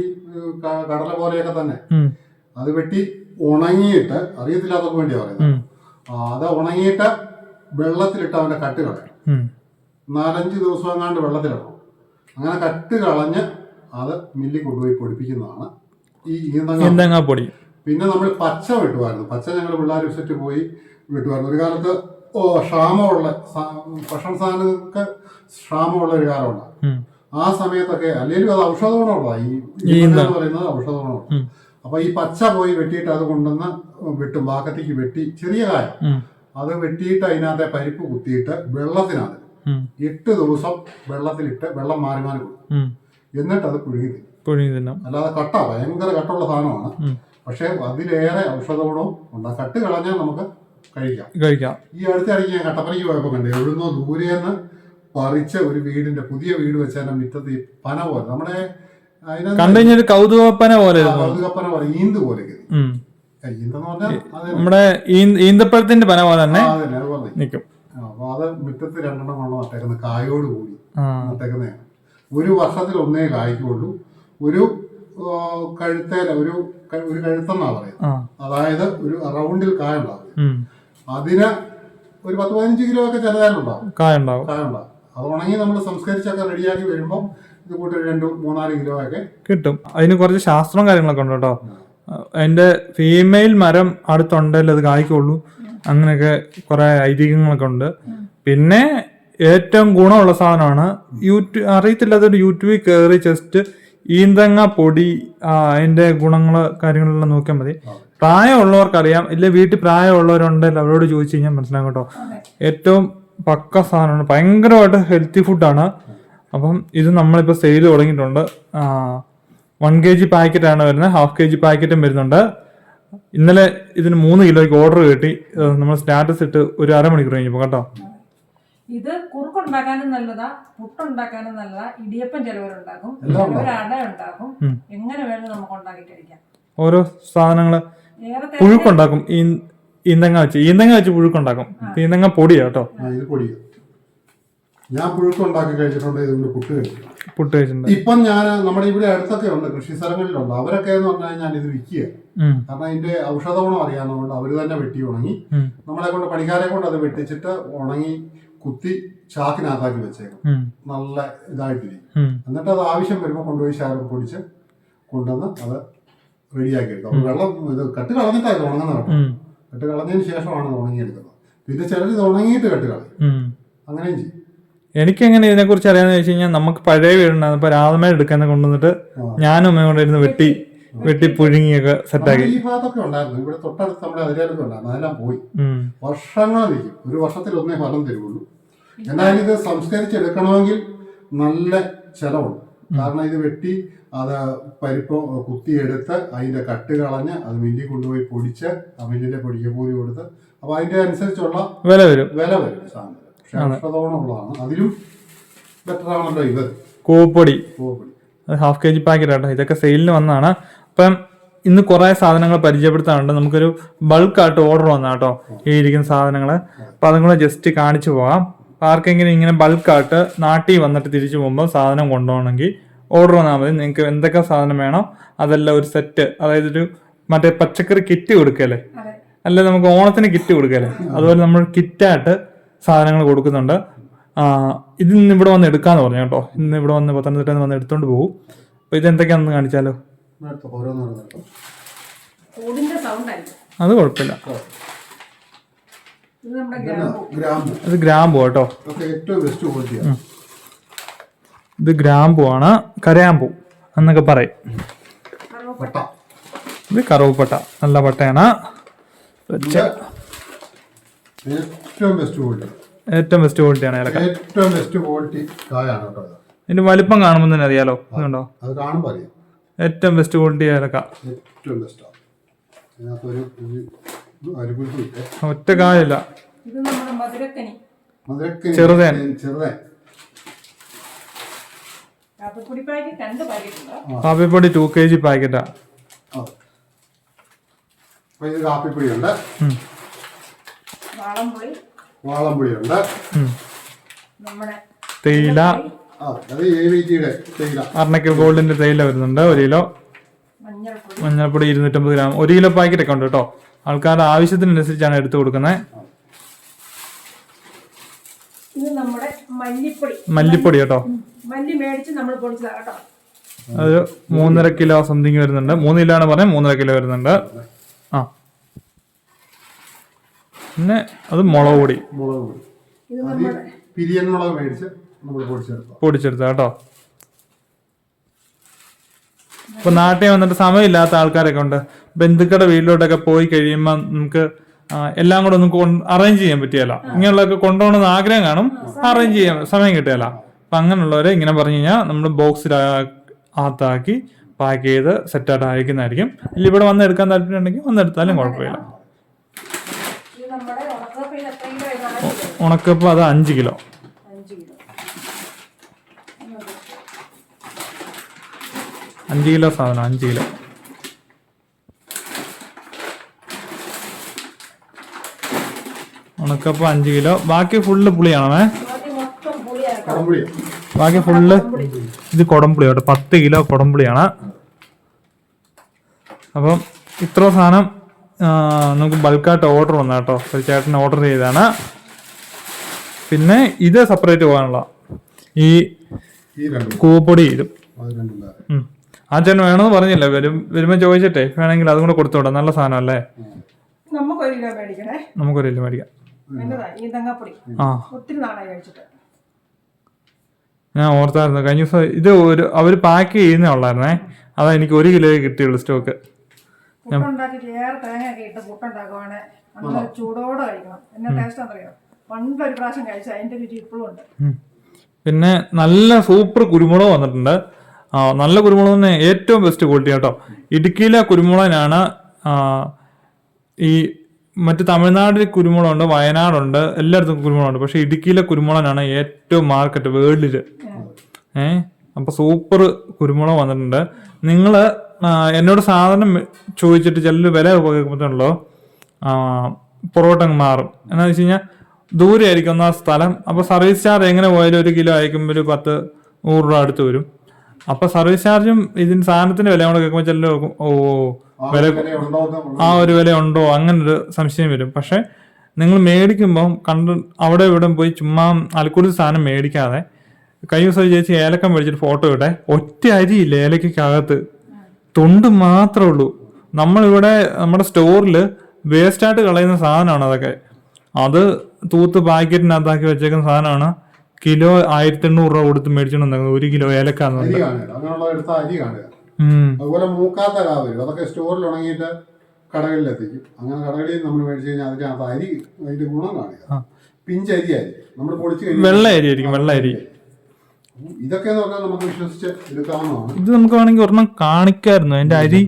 കടല പോലെയൊക്കെ തന്നെ. അത് വെട്ടി ഉണങ്ങിയിട്ട് അറിയത്തില്ലാത്തവർക്ക് വേണ്ടിയാ പറയുന്നത്. അത് ഉണങ്ങിയിട്ട് വെള്ളത്തിലിട്ട് അവന്റെ കട്ട് കളയും. നാലഞ്ച് ദിവസം എങ്ങാണ്ട് വെള്ളത്തിലിടണം. അങ്ങനെ കട്ട് കളഞ്ഞ് അത് മില്ലിൽ കൊണ്ടുപോയി പൊടിപ്പിക്കുന്നതാണ്. ഈ ഈന്തങ്ങ ഈന്തങ്ങാപ്പൊടി പിന്നെ നമ്മൾ പച്ച വെട്ടുമായിരുന്നു. പച്ച ഞങ്ങൾ പിള്ളേർ വിസിറ്റ് പോയി വെട്ടുമായിരുന്നു. ഒരു കാലത്ത് ഓ ക്ഷാമമുള്ള ഭക്ഷണ സാധനങ്ങൾക്ക് ക്ഷാമമുള്ള ഒരു കാലമുണ്ട്. ഉം, ആ സമയത്തൊക്കെ അല്ലെങ്കിൽ അത് ഔഷധ ഗുണമുള്ളതാണ് ഈ എന്ന് പറയുന്നത് ഔഷധ അപ്പൊ ഈ പച്ച പോയി വെട്ടിയിട്ട് അത് കൊണ്ടുവന്ന് വെട്ടും ബാക്കത്തേക്ക് വെട്ടി ചെറിയ കായം അത് വെട്ടിയിട്ട് അതിനകത്തെ പരിപ്പ് കുത്തിയിട്ട് വെള്ളത്തിനകത്ത് എട്ട് ദിവസം വെള്ളത്തിലിട്ട് വെള്ളം മാറി മാറി കൊടുക്കും. എന്നിട്ട് അത് പുഴുങ്ങി തിന്നും. അല്ലാതെ കട്ട ഭയങ്കര കട്ടുള്ള സാധനമാണ്. പക്ഷെ അതിലേറെ ഔഷധ ഗുണവും ഉണ്ട് കട്ട് കളഞ്ഞാൽ നമുക്ക് കഴിക്കാം. കഴിക്കാം. ഈ അടുത്തിടയ്ക്ക് ഞാൻ കട്ടപ്പനയ്ക്ക് പോയപ്പോൾ കണ്ടേ എവിടുന്നോ ദൂരേന്ന് പറിച്ച ഒരു വീടിന്റെ പുതിയ വീട് വെച്ചാൽ മിറ്റത്ത് ഈ പന പോലെ. നമ്മുടെ കണ്ടുകഴിഞ്ഞൊരു കൗതുകപ്പന പോലെ. കൗതുകപ്പന പോലെ ഈന്ത് പോലെ നമ്മുടെ ഈന്തപ്പഴത്തിന്റെ പന പോലെ തന്നെ നിൽക്കും. അപ്പൊ അത് മുറ്റത്ത് രണ്ടെണ്ണം കൊണ്ട് നട്ടേക്കുന്നത് കായോട് കൂടി നട്ടേക്കുന്നതാണ്. ഒരു വർഷത്തിൽ ഒന്നേ കായ്ക്കുള്ളൂ. ഒരു കഴുത്തേല ഒരു ഒരു കഴുത്തെന്നാ പറയുന്നത്. അതായത് ഒരു റൗണ്ടിൽ കായ ഉണ്ടാവും. അതിന് ഒരു പത്ത് പതിനഞ്ച് കിലോ ഒക്കെ ചെറുതായിട്ടുണ്ടാവും കായ ഉണ്ടാവും. കായ ഉണ്ടാവും. അത് ഉണങ്ങി നമ്മൾ സംസ്കരിച്ചൊക്കെ റെഡിയാക്കി വരുമ്പോൾ ഇത് കൂട്ടി രണ്ട് മൂന്നാൽ കിലോ ഒക്കെ കിട്ടും. അതിന് കുറച്ച് ശാസ്ത്രം കാര്യങ്ങളൊക്കെ ഉണ്ട് കേട്ടോ. അതിന്റെ ഫീമെയിൽ മരം അടുത്തുണ്ടെങ്കിൽ അത് കായ്ക്കുള്ളൂ. അങ്ങനെയൊക്കെ കുറെ ഐതിഹ്യങ്ങളൊക്കെ ഉണ്ട്. പിന്നെ ഏറ്റവും ഗുണമുള്ള സാധനമാണ് യൂട്യൂബ് അറിയത്തില്ലാത്തൊരു യൂട്യൂബിൽ കയറി ജസ്റ്റ് ഈന്തങ്ങ പൊടി അതിന്റെ ഗുണങ്ങൾ കാര്യങ്ങളെല്ലാം നോക്കിയാൽ മതി. പ്രായമുള്ളവർക്കറിയാം. ഇല്ല വീട്ടിൽ പ്രായമുള്ളവരുണ്ടെങ്കിൽ അവരോട് ചോദിച്ചു കഴിഞ്ഞാൽ മനസ്സിലാകും കേട്ടോ. ഏറ്റവും പക്ക സാധനമാണ്. ഭയങ്കരമായിട്ട് ഹെൽത്തി ഫുഡാണ് അപ്പം ഇത് നമ്മളിപ്പോൾ സെയിൽ തുടങ്ങിയിട്ടുണ്ട്. വൺ കെ ജി പാക്കറ്റാണ് വരുന്നത്. ഹാഫ് കെ ജി പാക്കറ്റും വരുന്നുണ്ട്. ഇന്നലെ ഇതിന് മൂന്ന് കിലോയ്ക്ക് ഓർഡർ കിട്ടി. നമ്മൾ സ്റ്റാറ്റസ് ഇട്ട് ഒരു അരമണിക്കൂർ കഴിഞ്ഞപ്പോൾ കേട്ടോ. ഇത് കുറുക്കുണ്ടാക്കാനും നല്ലതാ പുട്ടുണ്ടാക്കാനും നല്ലതാ ഇടിയപ്പം ചിലവരുണ്ടാക്കും ഉണ്ടാക്കും. എങ്ങനെ വേണം നമുക്ക് ഉണ്ടാക്കി കഴിക്കാം ഓരോ സാധനങ്ങൾ തേങ്ങ- പുഴുക്കുണ്ടാക്കും. ഈ ഈന്തങ്ങ വെച്ച് ഈന്തങ്ങ വെച്ച് പുഴുക്കുണ്ടാക്കും. ഈന്തങ്ങ പൊടിയാ കേട്ടോ. ഇത് ഞാൻ പുഴുക്കുണ്ടാക്കി കഴിച്ചിട്ടുണ്ട് ഇതുകൊണ്ട് പുട്ട് പുട്ട് വെച്ചിട്ടുണ്ട് ഇപ്പം ഞാൻ നമ്മുടെ ഇവിടെ അടുത്തൊക്കെ ഉണ്ട് കൃഷി സ്ഥലങ്ങളിലുണ്ട്. അവരൊക്കെ എന്ന് പറഞ്ഞു ഞാൻ ഇത് വിൽക്കുക. ഉം, കാരണം അതിന്റെ ഔഷധ ഗുണം അറിയാവുന്നതുകൊണ്ട് അവർ തന്നെ വെട്ടി ഉണങ്ങി. ഉം, നമ്മളെ കൊണ്ട് പണിക്കാരെ കൊണ്ട് അത് വെട്ടിച്ചിട്ട് ഉണങ്ങി കുത്തി ചാക്കിനകത്താക്കി വെച്ചേക്കും. ഉം, നല്ല ഇതായിട്ടിരിക്കും. ഉം, എന്നിട്ട് അത് ആവശ്യം വരുമ്പോൾ കൊണ്ടുപോയി ശാരം പൊടിച്ച് കൊണ്ടുവന്ന് അത് റെഡിയാക്കി എടുക്കും. വെള്ളം ഇത് കട്ട് കളഞ്ഞിട്ടാണ് ഇത് ഉണങ്ങുന്നത് കേട്ടോ. ഉം, കട്ട് കളഞ്ഞതിന് ശേഷമാണ് ഉണങ്ങിയെടുക്കുന്നത് പിന്നെ ചിലർ ഇത് ഉണങ്ങിയിട്ട് കെട്ട് കളയും എനിക്ക് അങ്ങനെയും ചെയ്യും. എനിക്കെങ്ങനെ ഇതിനെക്കുറിച്ച് അറിയാന്ന് വെച്ച് കഴിഞ്ഞാൽ നമുക്ക് പഴയ വീടുണ്ടായിരുന്നു. ഇപ്പൊ രാധമേ എടുക്കാൻ കൊണ്ടുവന്നിട്ട്. ഞാനും അമ്മയും കൂടെ ഇരുന്ന് വെട്ടി വെട്ടി പുഴുങ്ങിയൊക്കെ സെറ്റാക്കി ഈ ഭാഗത്തൊക്കെ ഉണ്ടായിരുന്നു. ഇവിടെ തൊട്ടടുത്ത് നമ്മുടെ അതിലേക്ക് ഉണ്ടായിരുന്നു. അതെല്ലാം പോയി. വർഷങ്ങൾ നിൽക്കും ഒരു വർഷത്തിൽ ഒന്നേ ഫലം തരുള്ളൂ. എന്നാൽ ഇത് സംസ്കരിച്ചെടുക്കണമെങ്കിൽ നല്ല ചെലവുണ്ട്. കാരണം ഇത് വെട്ടി അത് പരിപ്പ് കുത്തിയെടുത്ത് അതിന്റെ കട്ട് കളഞ്ഞ് അത് മില്ലിൽ കൊണ്ടുപോയി പൊടിച്ച് ആ മില്ലിന്റെ പൊടിക്ക് കൂലി കൊടുത്ത് അപ്പൊ അതിന്റെ അനുസരിച്ചുള്ള വില വരും. വില വരും സാധനം. ഔഷധഗുണമുള്ളതാണ് അതിലും ബെറ്റർ ആണല്ലോ ഇത്. കൂപ്പൊടി കൂപ്പൊടി ഹാഫ് കെ ജി പാക്കറ്റ് ആട്ടോ. ഇതൊക്കെ സെയിലിന് വന്നതാണ്. അപ്പം ഇന്ന് കുറേ സാധനങ്ങൾ പരിചയപ്പെടുത്താനുണ്ട്. നമുക്കൊരു ബൾക്കായിട്ട് ഓർഡർ വന്നാ കേട്ടോ ഈ ഇരിക്കുന്ന സാധനങ്ങൾ അപ്പം അതും കൂടെ ജസ്റ്റ് കാണിച്ചു പോകാം. ആർക്കെങ്കിലും ഇങ്ങനെ ബൾക്കായിട്ട് നാട്ടിൽ വന്നിട്ട് തിരിച്ചു പോകുമ്പോൾ സാധനം കൊണ്ടുപോകണമെങ്കിൽ ഓർഡർ വന്നാൽ മതി. നിങ്ങൾക്ക് എന്തൊക്കെ സാധനം വേണം അതെല്ലാം ഒരു സെറ്റ് അതായത് ഒരു മറ്റേ പച്ചക്കറി കിറ്റ് കൊടുക്കല്ലേ? അല്ലെ നമുക്ക് ഓണത്തിന് കിറ്റ് കൊടുക്കല്ലേ? അതുപോലെ നമ്മൾ കിറ്റായിട്ട് സാധനങ്ങൾ കൊടുക്കുന്നുണ്ട്. ആ, ഇത് ഇന്ന് ഇവിടെ വന്ന് എടുക്കാന്ന് പറഞ്ഞു കേട്ടോ. ഇന്ന് ഇവിടെ വന്ന് പത്തനംതിട്ട വന്ന് എടുത്തോണ്ട് പോകും. അപ്പൊ ഇത് എന്തൊക്കെയാണെന്ന് കാണിച്ചാലോ? അത് കുഴപ്പമില്ല. ഇത് നമ്മുടെ ഗ്രാമ്പൂ. കേട്ടോ. ഏറ്റവും ബെസ്റ്റ് ഇത് ഗ്രാമ്പു ആണ്. കരയാമ്പൂ എന്നൊക്കെ പറയും. പട്ട ഇത് കറുവപ്പട്ട. നല്ല പട്ടയാണ്. ഏറ്റവും ബെസ്റ്റ് ക്വാളിറ്റി ഏറ്റവും ബെസ്റ്റ് ക്വാളിറ്റിയാണ് ഏലക്ക. ഏറ്റവും ബെസ്റ്റ് ക്വാളിറ്റി കായാണ് കേട്ടോ ഇത്. ഇതിന്റെ വലിപ്പം കാണുമ്പോൾ തന്നെ അറിയാലോ. അതുകൊണ്ടോ അത് കാണുമ്പോൾ അറിയാം. ഏറ്റവും ബെസ്റ്റ് ക്വാളിറ്റി ഏലക്ക. ഏറ്റവും അരിപുരിപ്പില്ല ഒറ്റ കായല്ല. ചെറുതേൻ. ചെറുതേൻ. കാപ്പിപ്പൊടി ടു കെ ജി പാക്കറ്റാ ഇത് കാപ്പിപ്പൊടിയുണ്ട്. തേയില. അർണക്കൽ ഗോൾഡിന്റെ തേയില വരുന്നുണ്ട് ഒരു കിലോ. മഞ്ഞൾപ്പൊടി. മഞ്ഞൾപ്പൊടി ഇരുന്നൂറ്റമ്പത് ഗ്രാം. ഒരു കിലോ പാക്കറ്റ് ഒക്കെ ഉണ്ട് കേട്ടോ. ആൾക്കാരുടെ ആവശ്യത്തിനനുസരിച്ചാണ് എടുത്തു കൊടുക്കുന്നത് ഇത് നമ്മുടെ മല്ലിപ്പൊടി. മല്ലിപ്പൊടി കേട്ടോ. മല്ലി മേടിച്ച് നമ്മൾ പൊടിച്ചതാ കേട്ടോ. അത് മൂന്നര കിലോ സംതിങ് വരുന്നുണ്ട്. മൂന്ന് കിലോ ആണ് പറഞ്ഞത് മൂന്നര കിലോ വരുന്നുണ്ട്. ആ. പിന്നെ അത് മുളക് പൊടി. മുളക് പൊടി. ഇത് പിരിയൻ മുളക് മേടിച്ച് നമ്മൾ പൊടിച്ചെടുത്ത കേട്ടോ. ഇപ്പൊ നാട്ടിൽ വന്നിട്ട് സമയമില്ലാത്ത ആൾക്കാരൊക്കെ ഉണ്ട്. ബന്ധുക്കളുടെ വീട്ടിലോട്ടൊക്കെ പോയി കഴിയുമ്പോൾ നമുക്ക് എല്ലാം കൂടെ ഒന്ന് അറേഞ്ച് ചെയ്യാൻ പറ്റിയല്ല. ഇങ്ങനെയുള്ളതൊക്കെ കൊണ്ടുപോകണമെന്ന് ആഗ്രഹം കാണും. അറേഞ്ച് ചെയ്യാൻ സമയം കിട്ടിയല്ല. അപ്പൊ അങ്ങനെയുള്ളവരെ ഇങ്ങനെ പറഞ്ഞു കഴിഞ്ഞാൽ നമ്മൾ ബോക്സിൽ അകത്താക്കി പാക്ക് ചെയ്ത് സെറ്റായിട്ട് അയക്കുന്നതായിരിക്കും. ഇല്ല ഇവിടെ വന്ന് എടുക്കാൻ താല്പര്യം ഉണ്ടെങ്കിൽ വന്നെടുത്താലും കുഴപ്പമില്ല. ഉണക്കപ്പ് അത് അഞ്ച് കിലോ. അഞ്ച് കിലോ. സാധനം അഞ്ച് കിലോ. ഉണക്കപ്പ് അഞ്ച് കിലോ. ബാക്കി ഫുള്ള് പുളിയാണേ ബാക്കി മൊത്തം പുളിയാണ് കടമ്പുളി ബാക്കി ഫുള്ള് ഇത് കൊടംപുളി കേട്ടോ. പത്ത് കിലോ കൊടംപുളിയാണ്. അപ്പം ഇത്ര സാധനം നമുക്ക് ബൾക്കായിട്ട് ഓർഡർ വന്ന കേട്ടോ. ഒരു ചേട്ടൻ ഓർഡർ ചെയ്താണ് പിന്നെ ഇത് സെപ്പറേറ്റ് പോകാനുള്ള. ഈ കൂപ്പൊടി ഇതും. ആ ചേട്ടൻ വേണമെന്ന് പറഞ്ഞില്ല? വരും വരുമ്പോൾ ചോദിച്ചിട്ടേ. വേണമെങ്കിൽ അതും കൂടെ കൊടുത്തു വിടാം. നല്ല സാധനം അല്ലേ കിലോ നമുക്കൊരു മേടിക്കാം. ആ. ഒത്തിരി നാളായി കഴിച്ചിട്ട്. ഞാൻ ഓർത്തായിരുന്നു. കഴിഞ്ഞ ദിവസം ഇത് ഒരു അവർ പാക്ക് ചെയ്യുന്നേ ഉള്ളായിരുന്നേ. അതാ എനിക്ക് ഒരു കിലോ കിട്ടിയുള്ളൂ സ്റ്റോക്ക് പുട്ടുണ്ടാക്കിയിട്ട് ഏറെ തേങ്ങയൊക്കെ ഇട്ട് പുട്ടുണ്ടാക്കുവാണ്. നല്ല ചൂടോടെ കഴിക്കണം. എന്നാ ടേസ്റ്റ് അറിയാം പണ്ടൊരു പ്രാവശ്യം കഴിച്ച അതിന്റെ രുചി ഇപ്പോഴും ഉണ്ട്. ഉം. പിന്നെ നല്ല സൂപ്പർ കുരുമുളക് വന്നിട്ടുണ്ട്. ആ നല്ല കുരുമുളക് തന്നെ ഏറ്റവും ബെസ്റ്റ് ക്വാളിറ്റി കേട്ടോ ഇടുക്കിയിലെ കുരുമുളകിനാണ് ഈ മറ്റ് തമിഴ്നാട്ടിൽ കുരുമുളകുണ്ട് വയനാടുണ്ട് എല്ലായിടത്തും കുരുമുളകുണ്ട്. പക്ഷെ ഇടുക്കിയിലെ കുരുമുളകാണ് ഏറ്റവും മാർക്കറ്റ് വേൾഡിൽ ഏ? അപ്പൊ സൂപ്പർ കുരുമുളക് വന്നിട്ടുണ്ട്. നിങ്ങൾ എന്നോട് സാധനം ചോദിച്ചിട്ട് ചിലർ വില കേൾക്കുമ്പോഴല്ലോ പൊറോട്ട മാറും. എന്നാന്ന് വെച്ച് കഴിഞ്ഞാൽ ദൂരെ ആയിരിക്കും ഒന്നാ സ്ഥലം. അപ്പൊ സർവീസ് ചാർജ് എങ്ങനെ പോയാലും ഒരു കിലോ അയക്കുമ്പോൾ ഒരു പത്ത് നൂറ് രൂപ അടുത്ത് വരും. അപ്പൊ സർവീസ് ചാർജും ഇതിന് സാധനത്തിന്റെ വില കൂടെ കേൾക്കുമ്പോൾ ചിലർ ഓ വില ആ ഒരു വില ഉണ്ടോ അങ്ങനെ ഒരു സംശയം വരും. പക്ഷെ നിങ്ങൾ മേടിക്കുമ്പോൾ കണ്ട് അവിടെ ഇവിടെ പോയി ചുമ്മാ അലക്കൂടി സാധനം മേടിക്കാതെ കൈ ദിവസം ചേച്ചി ഏലക്കം മേടിച്ചിട്ട് ഫോട്ടോ ഇട്ടെ. ഒറ്റ അരിയില്ല ഏലക്കകത്ത് തൊണ്ട് മാത്രമേ ഉള്ളൂ. നമ്മളിവിടെ നമ്മുടെ സ്റ്റോറിൽ വേസ്റ്റായിട്ട് കളയുന്ന സാധനമാണ് അതൊക്കെ. അത് തൂത്ത് പാക്കറ്റിനകത്താക്കി വെച്ചേക്കുന്ന സാധനമാണ്. കിലോ ആയിരത്തി എണ്ണൂറ് രൂപ കൊടുത്ത് മേടിച്ചിട്ടുണ്ടെങ്കിൽ ഒരു കിലോ ഏലക്ക എന്ന് അതുപോലെ മൂക്കാത്ത കാവരും അതൊക്കെ സ്റ്റോറിൽ ഉണങ്ങിയിട്ട് കടകളിൽ എത്തിക്കും അങ്ങനെ കടകളിൽ നമ്മൾ മേടിച്ചു കഴിഞ്ഞാൽ അതിനകത്ത് അരി അതിന്റെ ഗുണം കാണുക പിഞ്ചരി അരി നമ്മൾ പൊടിച്ച് കഴിഞ്ഞാൽ വെള്ള അരി ആയിരിക്കും വെള്ള അരി. ഇതൊക്കെ എന്ന് പറഞ്ഞാൽ നമുക്ക് വിശ്വസിച്ച് എടുക്കാവുന്നതാണ്. ഇത് നമുക്ക് വേണമെങ്കിൽ ഒരെണ്ണം കാണിക്കായിരുന്നു. അതിന്റെ അരി.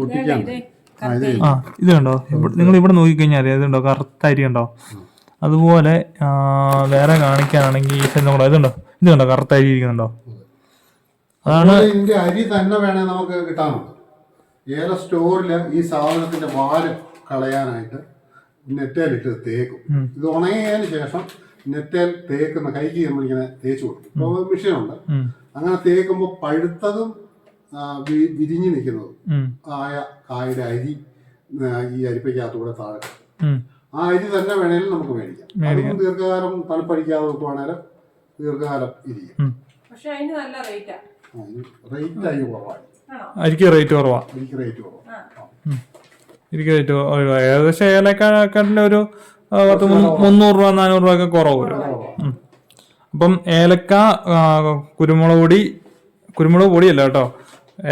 ആ, ഇത്. കണ്ടോ? നിങ്ങൾ ഇവിടെ നോക്കിക്കഴിഞ്ഞാൽ അറിയാം. ഇതുണ്ടോ? കറുത്ത അരി ഉണ്ടോ അതുപോലെ വേറെ കാണിക്കാനാണെങ്കിൽ ഇതുണ്ടോ? ഇത് കണ്ടോ? കറുത്ത അരി ഇരിക്കുന്നുണ്ടോ? അതാണ് ഇതിന്റെ അരി തന്നെ വേണേ നമുക്ക് കിട്ടാനുണ്ട് ഏല സ്റ്റോറിൽ ഈ സാധനത്തിന്റെ വാൽ കളയാനായിട്ട് നെറ്റേലിട്ട് തേക്കും. ഇത് ഉണങ്ങിയതിന് ശേഷം നെറ്റേൽ തേക്കുന്ന കൈക്ക് നമ്മളിങ്ങനെ തേച്ച് കൊടുക്കും. ഇപ്പോൾ മെഷീനുണ്ട്. ഉം. അങ്ങനെ തേക്കുമ്പോൾ പഴുത്തതും വിരിഞ്ഞു നിൽക്കുന്നതും ആയ കായുടെ അരി ഈ അരിപ്പയ്ക്കകത്തൂടെ താഴെ. ആ അരി തന്നെ വേണേലും നമുക്ക് മേടിക്കാം. അതും ദീർഘകാലം തണുപ്പടിക്കാതെ വെക്കുവാണേലും ദീർഘകാലം ഇരിക്കും. പക്ഷെ അതിന് നല്ല റേറ്റാ റേറ്റ് കുറവാണ് അരിക്ക് റേറ്റ് കുറവാ. എനിക്ക് റേറ്റ് കുറവാണ് എനിക്ക് റേറ്റ് കുറവാ. ഏകദേശം ഏലക്കാട്ടിന്റെ ഒരു പത്ത് മുന്നൂ- മുന്നൂറ് രൂപ നാനൂറ് രൂപ ഒക്കെ കുറവ്. വരും അപ്പം ഏലക്ക കുരുമുളക് പൊടി കുരുമുളക് പൊടിയല്ല കേട്ടോ.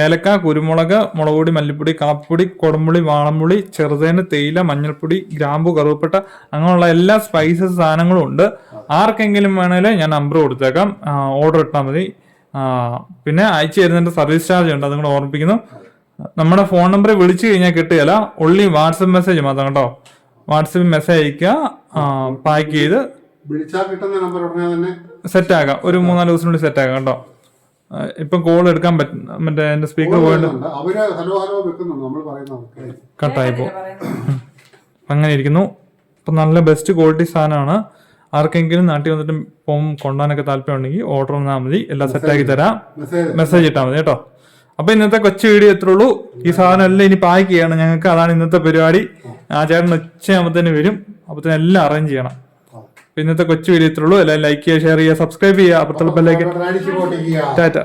ഏലക്ക കുരുമുളക് മുളക് പൊടി മല്ലിപ്പൊടി കാപ്പിപ്പൊടി കൊടുമ്പുളി വാളമ്പുളി ചെറുതേന് തേയില മഞ്ഞൾപ്പൊടി ഗ്രാമ്പു കറുവപ്പട്ട അങ്ങനെയുള്ള എല്ലാ സ്പൈസസ് സാധനങ്ങളും ഉണ്ട്. ആർക്കെങ്കിലും വേണേൽ ഞാൻ നമ്പർ കൊടുത്തേക്കാം. ഓർഡർ ഇട്ടാൽ മതി. പിന്നെ അയച്ചു തരുന്നതിന്റെ സർവീസ് ചാർജ് ഉണ്ട് അതും കൂടെ ഓർമ്മിപ്പിക്കുന്നു. നമ്മുടെ ഫോൺ നമ്പർ വിളിച്ചു കഴിഞ്ഞാൽ കിട്ടുകയില്ല. ഒള്ളി വാട്സപ്പ് മെസ്സേജ് മാത്രം കേട്ടോ. വാട്സപ്പ് മെസ്സേജ് അയക്കുക പാക്ക് ചെയ്ത് വിളിച്ചാൽ കിട്ടുന്ന നമ്പർ ഉടനെ തന്നെ സെറ്റ് ആക്കാം. ഒരു മൂന്നാൽ ദിവസത്തിനുള്ളിൽ സെറ്റ് ആക്കാം കേട്ടോ. ഇപ്പൊ കോൾ എടുക്കാൻ പറ്റും മറ്റേ എന്റെ സ്പീക്കർ പോയിട്ട് അവർ ഹലോ ഹലോ വെക്കുന്നുണ്ട്. നമ്മൾ പറയുന്നത് കട്ടായി പോകും അങ്ങനെ ഇരിക്കുന്നു. അപ്പം നല്ല ബെസ്റ്റ് ക്വാളിറ്റി സാധനമാണ്. ആർക്കെങ്കിലും നാട്ടിൽ വന്നിട്ട് പോം കൊണ്ടുപോകാനൊക്കെ താല്പര്യം ഉണ്ടെങ്കിൽ ഓർഡർ വന്നാൽ മതി. എല്ലാം സെറ്റാക്കി തരാം. മെസ്സേജ് ഇട്ടാൽ മതി കേട്ടോ. അപ്പൊ ഇന്നത്തെ കൊച്ചു വീഡിയോ എത്ര ഉള്ളൂ. ഈ സാധനം എല്ലാം ഇനി പാക്ക് ചെയ്യണം. ഞങ്ങൾക്ക് അതാണ് ഇന്നത്തെ പരിപാടി. ആ. ചേട്ടൻ ഉച്ചയാകുമ്പോഴത്തേന് വരും. അപ്പത്തേനും എല്ലാം അറേഞ്ച് ചെയ്യണം. ഇന്നത്തെ കൊച്ചു വീഡിയോ എത്ര ഉള്ളൂ. എല്ലാം ലൈക്ക് ചെയ്യുക ഷെയർ ചെയ്യുക സബ്സ്ക്രൈബ് ചെയ്യുക. അപ്പുറത്തുള്ള ടാറ്റ